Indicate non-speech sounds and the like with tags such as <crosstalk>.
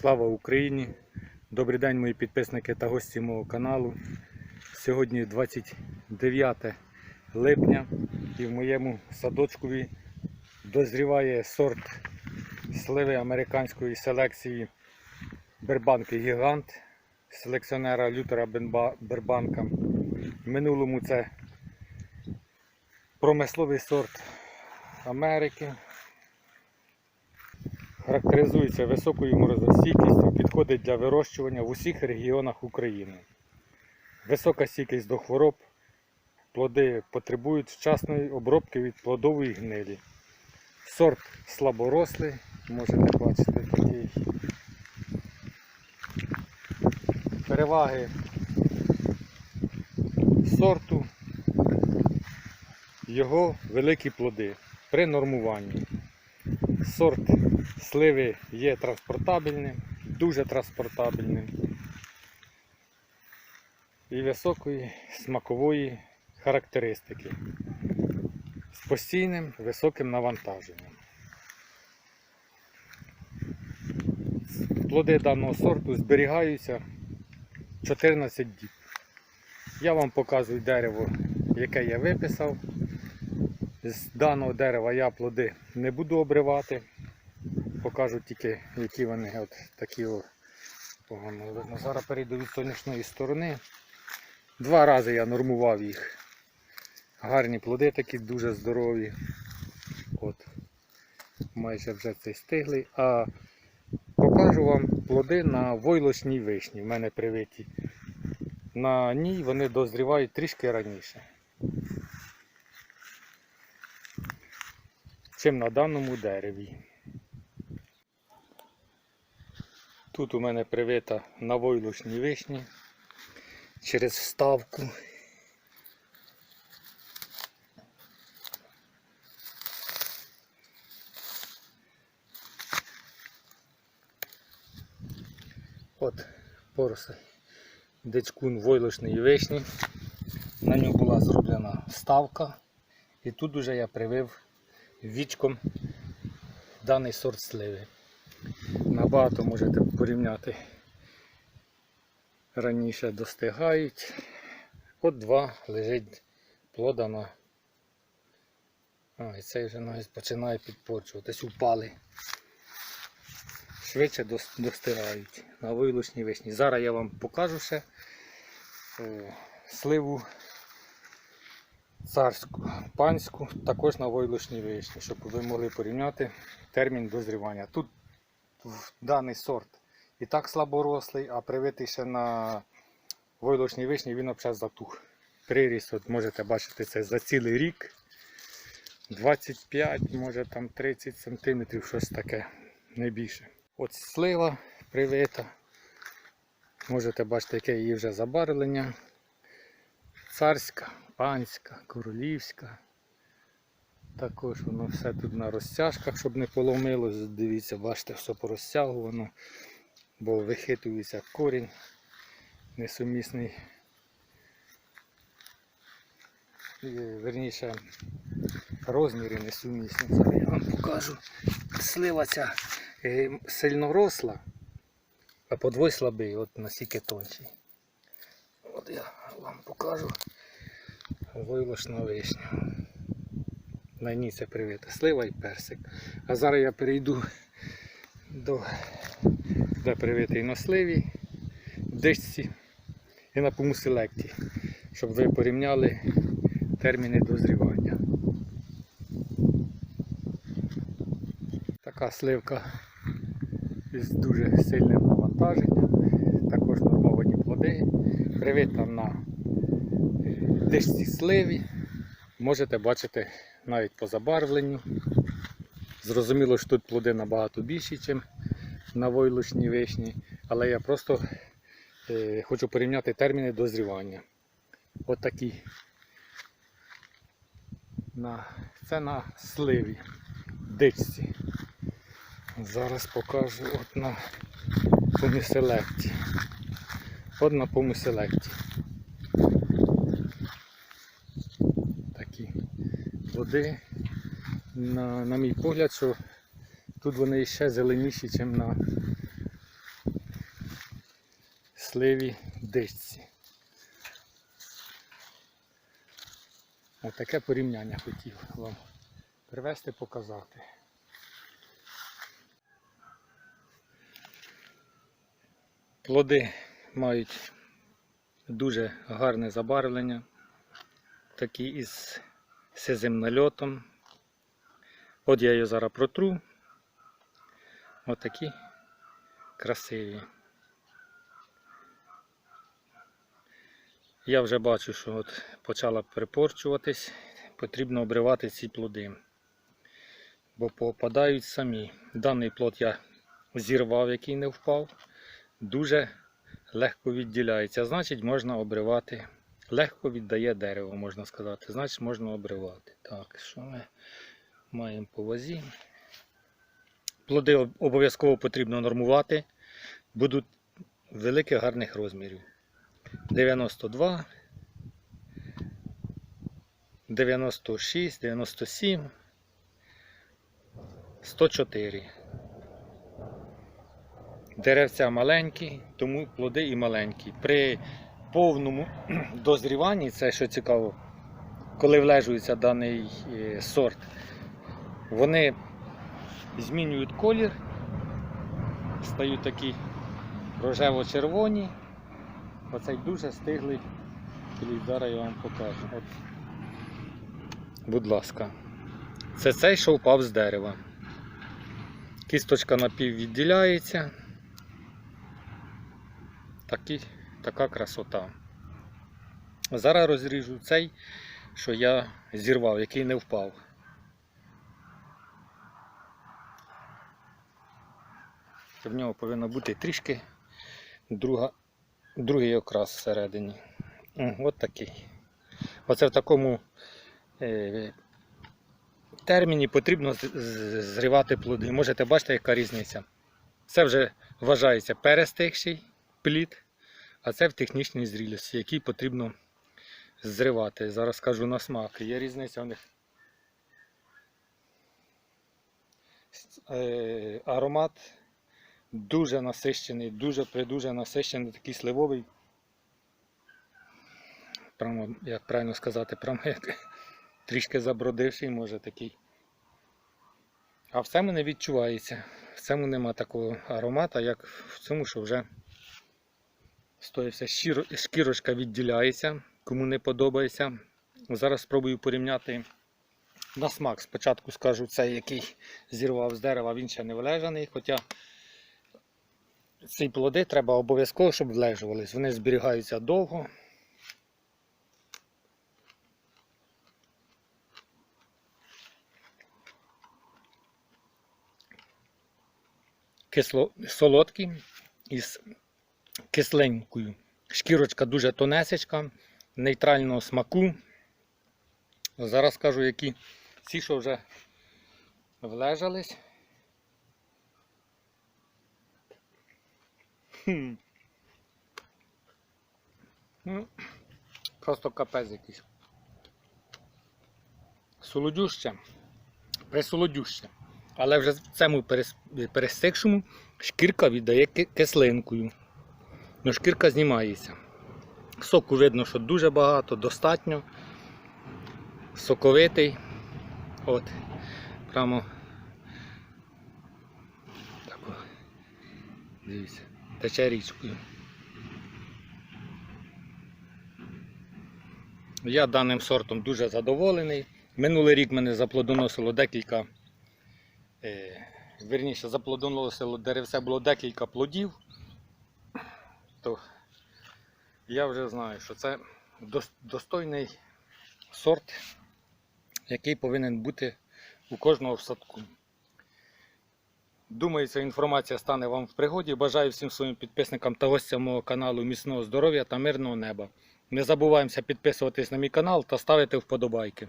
Слава Україні! Добрий день, мої підписники та гості мого каналу. Сьогодні 29 липня і в моєму садочкові дозріває сорт сливи американської селекції Бербанки Гігант селекціонера Лютера Бербанка. В минулому це промисловий сорт Америки. Характеризується високою морозостійкістю, підходить для вирощування в усіх регіонах України. Висока стійкість до хвороб, плоди потребують вчасної обробки від плодової гнилі. Сорт слаборослий, можете бачити такий. Переваги сорту, його великі плоди при нормуванні. Сорт сливи є транспортабельним, дуже транспортабельним і високої смакової характеристики з постійним високим навантаженням. Плоди даного сорту зберігаються 14 діб. Я вам показую дерево, яке я виписав. З даного дерева я плоди не буду обривати. Покажу тільки, які вони от такі о, видно. Зараз перейду від сонячної сторони. Два рази я нормував їх. Гарні плоди такі дуже здорові. От. Майже вже цей стиглий. А покажу вам плоди на войлочній вишні. В мене привиті. На ній вони дозрівають трішки раніше. чим на даному дереві. Тут у мене привита на войлочній вишні через вставку. От поросль дичкун войлочної вишні. На нього була зроблена вставка. І тут уже я привив вічком даний сорт сливи. Набагато можете порівняти. Раніше достигають. От два лежить плода на. А, і цей вже навіть починає підпорчуватись, упали. Швидше дос- достигають на вилучній вишні. Зараз я вам покажу ще е, сливу царську, панську, також на войлочній вишні, щоб ви могли порівняти термін дозрівання. Тут в даний сорт і так слаборослий, а привитий ще на войлочній вишні він взагалі затух. Приріст, от можете бачити, це за цілий рік. 25, може там 30 сантиметрів, щось таке, не більше. От слива привита. Можете бачити, яке її вже забарвлення. Царська, панська, королівська. Також воно все тут на розтяжках, щоб не поломилось. Дивіться, бачите, все порозтягувано, бо вихитується корінь несумісний. Верніше, розміри несумісні. Я вам покажу. Слива ця е, сильно росла, а подвой слабий, от настільки тонший. От я вам покажу войлочна вишня. На ній це привита слива і персик. А зараз я перейду до де привитий на сливі, дичці і на помуселекті, щоб ви порівняли терміни дозрівання. Така сливка із дуже сильним навантаженням, також нормовані плоди, привита на дишці сливі. Можете бачити навіть по забарвленню. Зрозуміло, що тут плоди набагато більші, ніж на войлочній вишні, але я просто е, хочу порівняти терміни дозрівання. От такі. На, це на сливі, дичці. Зараз покажу от на поміселекті. От на поміселекті. Такі плоди. На, на мій погляд, що тут вони ще зеленіші, ніж на сливі дичці. Отаке порівняння хотів вам привести, показати. Плоди мають дуже гарне забарвлення, такі із сизим нальотом. От я її зараз протру. Отакі красиві. Я вже бачу, що от почала перепорчуватись, потрібно обривати ці плоди, бо попадають самі. Даний плод я зірвав, який не впав, дуже легко відділяється. Значить, можна обривати. Легко віддає дерево, можна сказати. Значить, можна обривати. Так, що ми маємо по вазі? Плоди обов'язково потрібно нормувати, будуть великих гарних розмірів. 92, 96, 97, 104. Деревця маленькі, тому плоди і маленькі. При повному <clears throat> дозріванні, це що цікаво, коли влежується даний е, сорт, вони змінюють колір, стають такі рожево-червоні. Оцей дуже стиглий. Зараз я вам покажу. От. Будь ласка. Це цей, що впав з дерева. Кісточка напів відділяється. Така красота. Зараз розріжу цей, що я зірвав, який не впав. В нього повинно бути трішки друга, другий окрас всередині. От такий. Оце в такому е, терміні потрібно зривати плоди. Можете бачити, яка різниця. Це вже вважається перестигший плід, а це в технічній зрілості, який потрібно зривати. Зараз скажу на смак. Є різниця у них. Е, аромат дуже насищений, дуже придуже насищений, такий сливовий. Прямо, як правильно сказати, прямо <laughs> як трішки забродивший, може такий. А в цьому не відчувається. В цьому нема такого аромата, як в цьому, що вже стоївся. Шкірочка відділяється, кому не подобається. Зараз спробую порівняти на смак. Спочатку скажу цей, який зірвав з дерева, він ще не влежаний. Хоча ці плоди треба обов'язково, щоб влежувались. Вони зберігаються довго. Кисло, солодкі із кисленькою. Шкірочка дуже тонесечка, нейтрального смаку. Зараз скажу, які ці, що вже влежались. Ну, просто капець якийсь. Солодюще. Присолодюще. Але вже в цьому перес- перестигшому шкірка віддає кислинкою. Ну, шкірка знімається. Соку видно, що дуже багато, достатньо. Соковитий. От. Прямо. Так. Дивіться. Тече річкою. Я даним сортом дуже задоволений. Минулий рік мене заплодоносило декілька, е, верніше, заплодоносило деревце було декілька плодів. То я вже знаю, що це достойний сорт, який повинен бути у кожного в садку. Думаю, ця інформація стане вам в пригоді. Бажаю всім своїм підписникам та гостям мого каналу міцного здоров'я та мирного неба. Не забуваємося підписуватись на мій канал та ставити вподобайки.